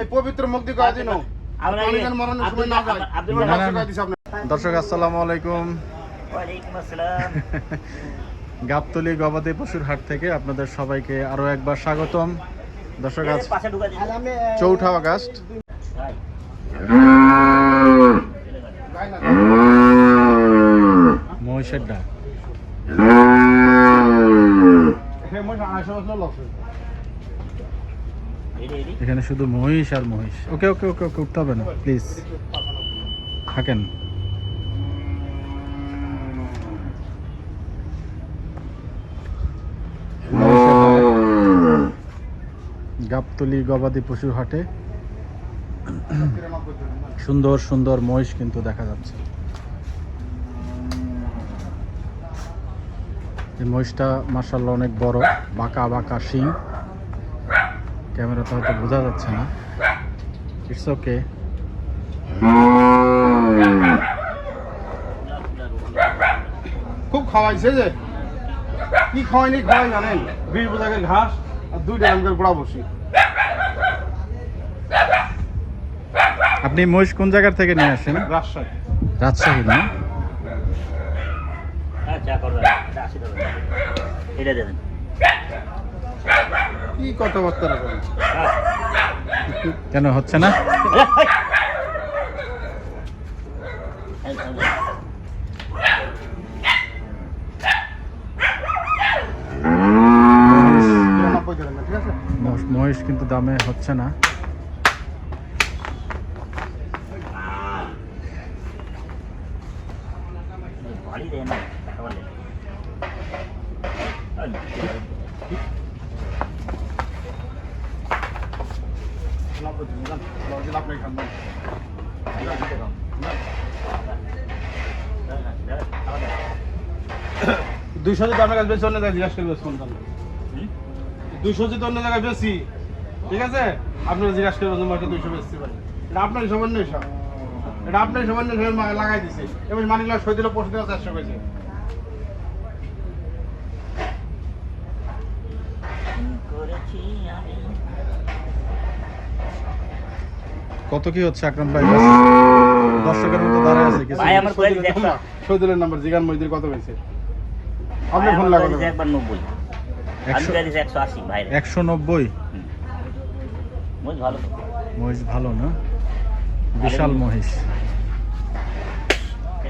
এই পবিত্র মুক্তি দিছে আপনি। দর্শক আসসালামু আলাইকুম। গাবতলি গবাদি পশুর হাট থেকে আপনাদের সবাইকে আরও একবার স্বাগতম। দর্শক আজ চৌঠা আগস্ট। মহিষের ডাক। এখানে শুধু মহিষ আর মহিষ। ওকে ওকে ওকে ওকে, উঠতে হবে না প্লিজ থাকেন। গাবতলি গবাদি পশুর হাটে। সুন্দর সুন্দর মহিষ কিন্তু দেখা যাচ্ছে। এই মহিষটা মার্শাল্লাহ অনেক বড়, বাঁকা বাঁকা শিং। ক্যামেরাতে হয়তো বোঝা যাচ্ছে না। ইটস ওকে খুব খাওয়াইছে যে। কি খাওয়াইনি খাওয়াই জানেন বিশ বোঝাকের ঘাস আর দুইটা আমাদের গোড়া বসি। আপনি মহিষ কোন জায়গার থেকে নিয়ে আসেন রাজশাহী। রাজশাহী না? হ্যাঁ, করবেন। এটা দেবেন কেন হচ্ছে না? মহিষ কিন্তু দামে হচ্ছে না। এই, ভারী দেন না, খাবার দেন। এই, মাপ করতে হবে না। লস দিলে আপনি খান না। এই, এই, দেখো। দেন না, দেন, খাবার দেন। দুইশো যদি আপনার কাছে বেশি, অন্য জায়গায় জিজ্ঞাসা করবে দাম দুইশো যদি অন্য জায়গায় বেশি, ঠিক আছে? আপনারা জিজ্ঞাসা করবেন মার্কেট দুইশো বেশি পারে এটা আপনার সামান্য সব। এটা আপনার মা- লাগাই দিছে। এবার মানিক লাখ সই পরশু দিলে চারশো কেজি করেছি আমি? কত কি হচ্ছে আকরাম ভাই? দর্শকের মতো দাঁড়ায় আছে কিছু। ভাই, আমার কয়ে দিছে একশো। সৈদুলের নাম্বার জিগান মহিদির কত হয়েছে? আপনি ভাই, ফোন কয়ে একবার নব্বই। আমি একশো আশি ভাই একশো নব্বই? ভালো। মহিষ ভালো না? বিশাল মহিষ।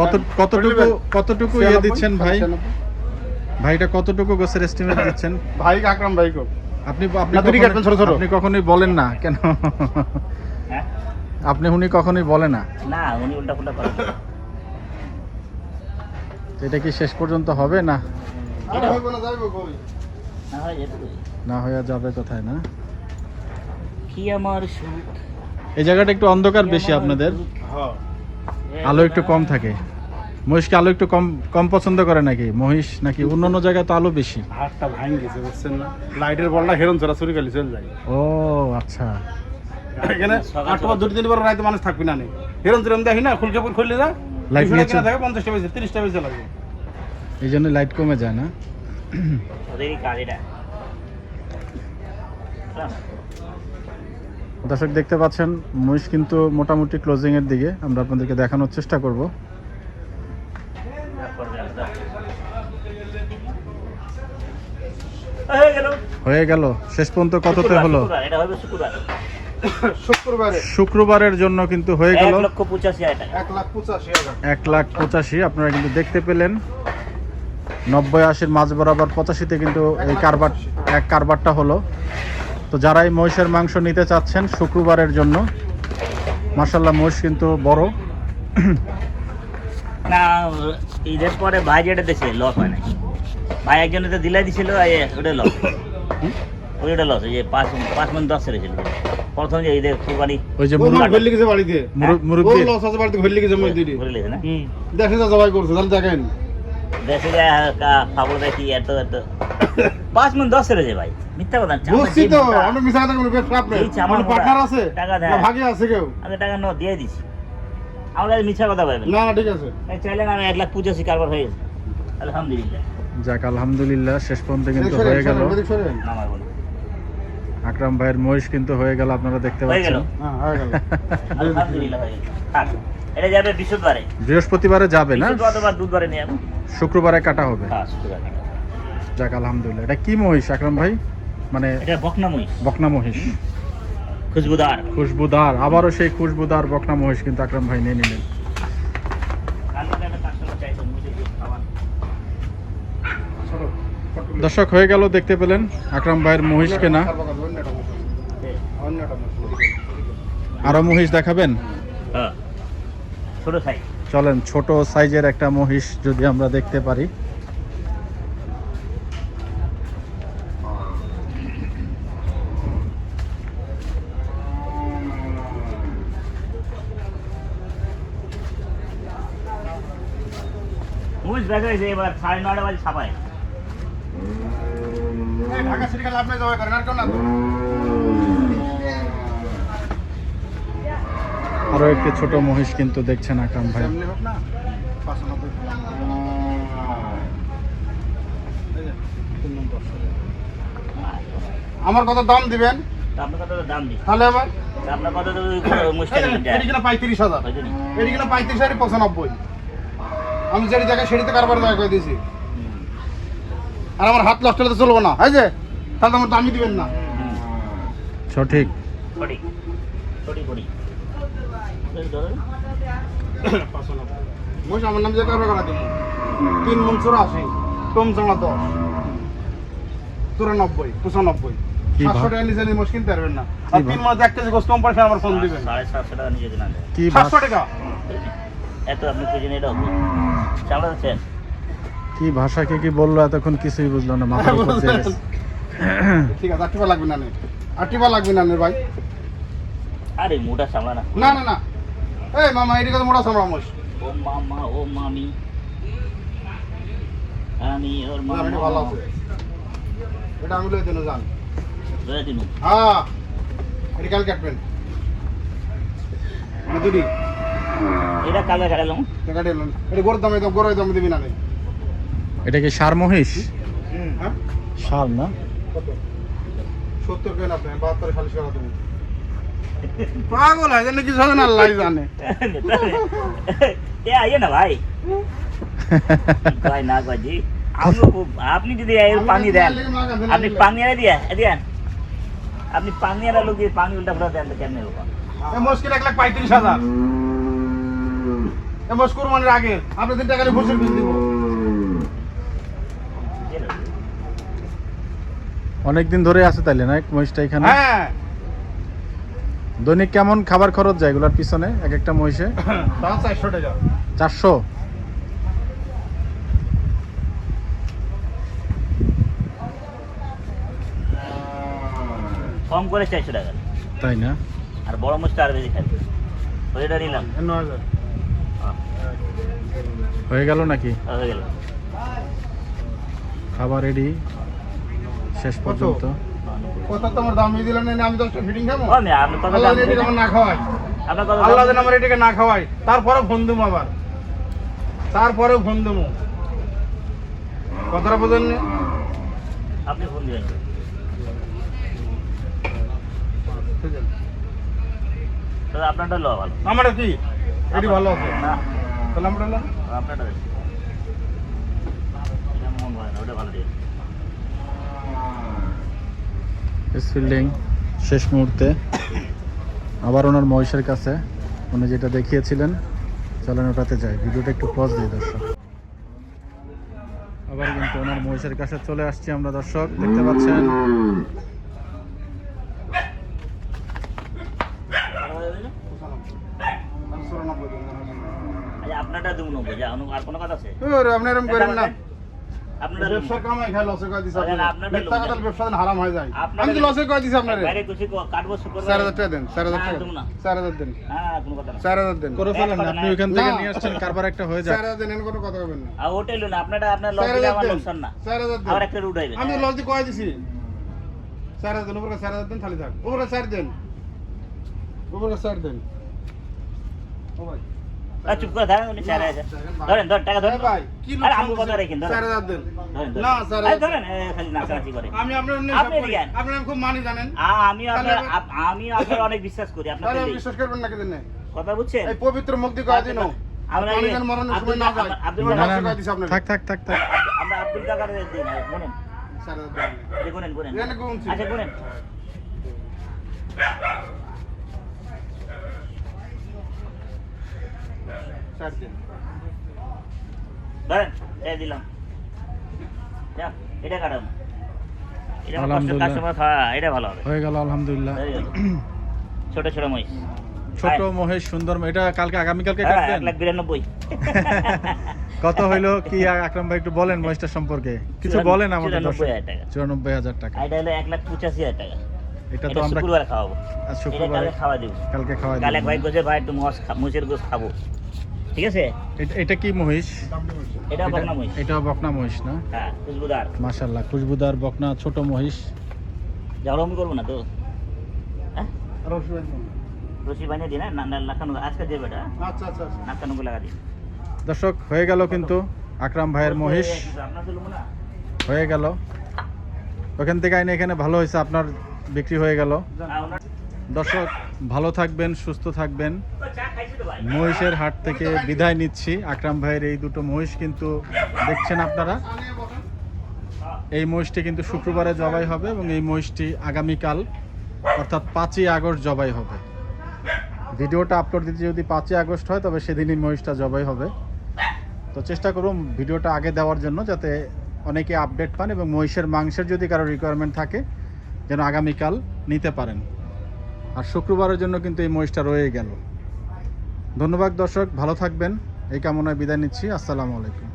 কত কতটুকু কতটুকু ইয়ে দিচ্ছেন ভাই? ভাইটা কতটুকু গোছের এস্টিমেট দিচ্ছেন? ভাই আকরাম ভাই কো। আপনি আপনি ছোট ছোট। আপনি কখনোই বলেন না কেন? হ্যাঁ? আপনি উনি কখনোই বলে না? না উনি উল্টা ফুল্টা করেন এটা কি শেষ পর্যন্ত হবে না? না যাইব কই না হয় হয়ে যাবে কোথায় না? কি আমার সুখ? এই জায়গাটা একটু অন্ধকার বেশি আপনাদের। হ্যাঁ। আলো একটু কম থাকে। মহিষকে আলো একটু কম কম পছন্দ করে নাকি? মহিষ নাকি অন্য অন্য জায়গায় তো আলো বেশি। হাতটা ভাঙ গেছে বুঝছেন না? লাইটের বলটা হেরন চড়া চুরি গেলে চলে যায়। ও আচ্ছা। এখানে আটটা বা দুটি তিনবার রাইতে মানুষ থাকবি না নে। হেরন চুরি দেখি না খুলকে খুললে যা। লাইট নিয়ে। দেখে পঞ্চাশটা বেশি তিরিশটা বেশি লাগবে। এই জন্য লাইট কমে যায় না। ওদেরই দর্শক দেখতে পাচ্ছেন মহিষ কিন্তু মোটামুটি ক্লোজিং এর দিকে। আমরা আপনাদেরকে দেখানোর চেষ্টা করব। হয়ে গেল। শেষ পর্যন্ত কততে হলো? এটা হবে শুক্রবার। শুক্রবারে। শুক্রবারের জন্য কিন্তু হয়ে গেল। এক লাখ পঁচাশি আপনারা কিন্তু দেখতে পেলেন। নব্বই আশির মাঝ বরাবর পঁচাশিতে কিন্তু এই কারবার এক কারবারটা হলো। তো যারা এই মহিষের মাংস নিতে চাচ্ছেন শুক্রবারের জন্য মার্শাল্লাহ মহিষ কিন্তু বড়। না ঈদের পরে ভাই যেটা দিছে লস হয় না ভাই একজনে তো দিলাই দিছিল ওটা লস ওইটা লস যে পাঁচ পাঁচ মিনিট দশ ছেড়েছিল। প্রথম যে ঈদের কুরবানি ওই যে ও মুরুব- মানে গেছে বাড়িতে। মুরুব- ও লস আছে বাড়িতে ঘুরলে গেছে মই দিদি ঘুরে লেছে না? দেখে যা জবাই করছে তাহলে দেখেন। দেশে যে খাবার দেখি এত এত। পাঁচ মিনিট দশ ছেড়েছে ভাই মিথ্যা কথা বুঝছি তো মোটা। কথা কোনো বেশ খারাপ নেই এই চামড়া মোটা। পার্টনার আছে টাকা দেয়। না ভাগে আছে কেউ। আমি টাকা ন দিয়ে দিছি। আমার মিথ্যা কথা পাইবেন না। না ঠিক আছে। চাইলেন আমি এক লাখ পঁচাশি কারবার হয়ে গেছে। আলহামদুলিল্লাহ। যাক আলহামদুলিল্লাহ শেষ পর্যন্ত কিন্তু হয়ে গেল। বলো। আকরাম ভাইয়ের মহিষ কিন্তু হয়ে গেল আপনারা দেখতে পাচ্ছেন। হ্যাঁ হয়ে হয়ে বৃহস্পতিবারে। বৃহস্পতিবারে যাবে না? যাব। শুক্রবারে কাটা হবে। হ্যাঁ যাক আলহামদুলিল্লাহ। এটা কি মহিষ আকরাম ভাই? মানে এটা বকনা মহিষ। খুশবুদার। খুশবুদার। আবারও সেই খুশবুদার বকনা মহিষ কিন্তু আকরাম ভাই নিয়ে নিলেন। দর্শক হয়ে গেল দেখতে পেলেন আকরাম ভাইয়ের মহিষ কেনা অন্যটা মহিষ আছে। অন্যটা মহিষ। আরও মহিষ দেখাবেন? হ্যাঁ। ছোট সাইজ। চলেন ছোট সাইজের একটা মহিষ যদি আমরা দেখতে পারি। মহিষ দেখা গেছে এবার সাড়ে নটা বাজে ছাপায়। ঢাকা সিটি খেলা আপনি জবাই করেন আর কেউ না তো? আরও একটি ছোট মহিষ কিন্তু দেখছেন আকরাম ভাই। আমার কত দাম দিবেন? তাহলে পঁয়ত্রিশ হাজার। এটি কিনা পঁয়ত্রিশ হাজার পঁচানব্বই। আমি যেটি জায়গায় সেটিতে কারবার দয়া করে দিয়েছি। আর আমার হাত নষ্ট হলে তো চলবো না। হয় যে তাহলে তো আমার দামই দিবেন না। সঠিক। সঠিক সঠিক। আমার নাম যে করা দিব তিন মন চুরাশি চাঙা দশ চুরানব্বই পঁচানব্বই। কি সাতশো? টাকা নিচে নিয়ে মুশকিল পারবেন না। আর তিন মাস এক কেজি গোস কম পয়সা আমার ফোন দিবেন। সাড়ে সাতশো টাকা নিয়ে সাতশো টাকা। এত আপনি নিয়ে চালা কি? ভাষাকে কি বলল এতক্ষণ কিছুই বুঝলো না উপর ঠিক আছে আটটিপা লাগবে না নে। আটটিপা লাগবে না নে ভাই। আরে মোটা সামলা না। না না না। এই মামা এদিকে তো মোটা সামড়া মোষ। ও মামা ও মামি। আমি ওর না, এটা ভালো আছে। এটা আমি লইতে জান। ধরে দিন। হ্যাঁ এটা কাল কাটবেন। এটা কালো কাটালাম টাকা দিলাম এটা গরুর দামে দাম গরুর দামে দিবি না এটা কি সার মহিষ? হ্যাঁ? সার না। কত? সত্তর কেন আপনি? বাহাত্তর সালিশ করা তুমি। পাগল হয় জানে কিছু হবে না আল্লাহ জানে। এ আইয়ে না ভাই। কয় না কয় জি। আপনি যদি এর পানি দেন আপনি পানি এনে দিয়ে দেন আপনি পানি এনে লোক পানি উল্টা ফুটা দেন কেমনে হবে? এ মুশকিল এক লাখ পঁয়ত্রিশ হাজার। এ মুশ কুরবানির আগে আপনি তিন টাকা ভুসির বিল দিব অনেকদিন ধরে আছে তাইলে না? মহিষটা এখানে? হ্যাঁ। দৈনিক কেমন খাবার খরচ যায় এগুলোর পিছনে? এক একটা মহিষে? চারশো টাকা। চারশো? কম করে চারশো টাকা। তাই না? আর বড় মাছটা আর বেশি খাবে ওইটা নিলাম। ন হাজার। হ্যাঁ, হয়ে গেল নাকি? হয়ে গেল। খাবার রেডি শেষ পর্যন্ত। কত তোমার দাম দিলেন? না আমি দশটা ফিটিং খাব? আল্লাহ আমার না খাওয়াই আল্লাহ যেন আমার এটাকে না খাওয়াই তারপরে ফোন দেবো আবার। তারপরেও ফোন দেবো কথাটা বোঝেন আপনি ফোন দিবেন। আপনারটা লো ভালো। আমার কি? এটি ভালো আছে। না। তাহলে আমরা না আপনারটা মন হয় না ওটা ভালো দিয়ে। ফিল্ডিং শেষ মুহূর্তে। আবার ওনার মহিষের কাছে উনি যেটা দেখিয়েছিলেন চলেন ওটাতে যাই। ভিডিওটা একটু পজ দিই দর্শক। আবার কিন্তু ওনার মহিষের কাছে চলে আসছি আমরা দর্শক দেখতে পাচ্ছেন? আচ্ছা আপনারটা দেবো নেব যা আর কোনো কথা আছে? ওরে, আপনি এরকম করেন না। আপনারটা ব্যবসার কামাই খাই লসে কয় দিছে আরে আপনার। মিথ্যা কথা ব্যবসা দিন হারাম হয়ে যায়। আমি তো লসে কয় দিছি আপনারে। বাইরে খুশি কাটবো শুক্র চার হাজার টাকা দেন চার হাজার না, টাকা। দেবো না। চার হাজার দেন। হ্যাঁ কোনো কথা না। চার হাজার দেন। করে ফেলেন আপনি নাই। থেকে নিয়ে আসছেন কারবার একটা হয়ে যাক। চার হাজার দেন এর কোনো কথা বলবেন না। আর হোটেল না আপনারটা আপনার লস দিলে আমার লোকসান না। চার হাজার দেন। আবার একটা রুট হইবে আমি লস দিয়ে কয় দিছি। চার হাজার দেন উপরে চার হাজার দেন খালি থাক। উপরে চার দেন। উপরে চার দেন। ও ভাই। আর চুপ করে ধরেন উনি চার হাজার ধরেন ধরেন টাকা ধরেন। এ ভাই, কি লোক আরে আমগো কথা রেখেন? ধরেন। ধরেন, না, ধরেন। চার ধরেন খালি নাচানাচি করে। আমি আপনার আপনি নেশা করি। দিয়েন। আপনার খুব মানি জানেন। আমি আপনার আমি আপনার অনেক বিশ্বাস করি আপনার বিশ্বাস করবেন নাকি দিনে কথা বুঝছেন? এই পবিত্র মুক্তি করা দিন আমরা মরণের সময় না যায়। আব্দুল- না, না, না। থাক থাক থাক থাক। আমরা আব্দুল কাকারের দিন গুনেন গুনেন। গুনেন আচ্ছা গুনেন চার দিন। ধরেন এই দিলাম যাক, এটা কাটান এটা আমার কষ্টের আলহামদুলিল্লাহ। কাস্টমার খাওয়া এটা ভালো হবে গেল আলহামদুলিল্লাহ। এই গেল। ছোট ছোট মই ছোট মহেশ সুন্দর এটা কালকে আগামীকালকে কাটবেন? এক লাখ বিরানব্বই। কত হইল? কি আকরাম ভাই একটু বলেন মহেশটা সম্পর্কে। কিছু বলেন আমাদের চুরানব্বই দর্শক হাজার টাকা। এটা হলো এক লাখ পঁচাশি হাজার টাকা। এটা তো আমরা শুক্রবার খাওয়াবো। শুক্রবারে খাওয়া দিব। কালকে খাওয়া ভাই ভাই একটু মস মুসের গোস খাব। ঠিক আছে? এটা কি মহিষ? এটা বকনা মহিষ। এটা বকনা মহিষ না? হ্যাঁ খুশবুদার। মাশাল্লাহ খুশবুদার বকনা ছোট মহিষ। ঝাড়মি করব না তো? হ্যাঁ। রশি বানিয়ে দিন। হ্যাঁ না? না আজকে দেবে এটা আচ্ছা আচ্ছা আচ্ছা। নাকানো লাগা দিন। দর্শক হয়ে গেল কিন্তু আকরাম ভাইয়ের মহিষ। হয়ে? গেল। ওখান থেকে আইনে এখানে ভালো হয়েছে আপনার বিক্রি হয়ে গেল। হ্যাঁ, দর্শক, ভালো থাকবেন, সুস্থ থাকবেন। মহিষের হাট থেকে বিদায় নিচ্ছি। আকরাম ভাইয়ের এই দুটো মহিষ কিন্তু দেখছেন আপনারা? এই মহিষটি কিন্তু শুক্রবারে জবাই হবে এবং এই মহিষটি আগামীকাল, অর্থাৎ পাঁচই আগস্ট জবাই হবে। ভিডিওটা আপলোড দিতে যদি পাঁচই আগস্ট হয়, তবে সেদিনই মহিষটা জবাই হবে। তো চেষ্টা করুন ভিডিওটা আগে দেওয়ার জন্য যাতে অনেকে আপডেট পান এবং মহিষের মাংসের যদি কারও রিকোয়ারমেন্ট থাকে, যেন আগামীকাল নিতে পারেন। আর শুক্রবারের জন্য কিন্তু এই মহিষটা রয়ে গেল। ধন্যবাদ দর্শক, ভালো থাকবেন। এই কামনায় বিদায় নিচ্ছি। আসসালামু আলাইকুম।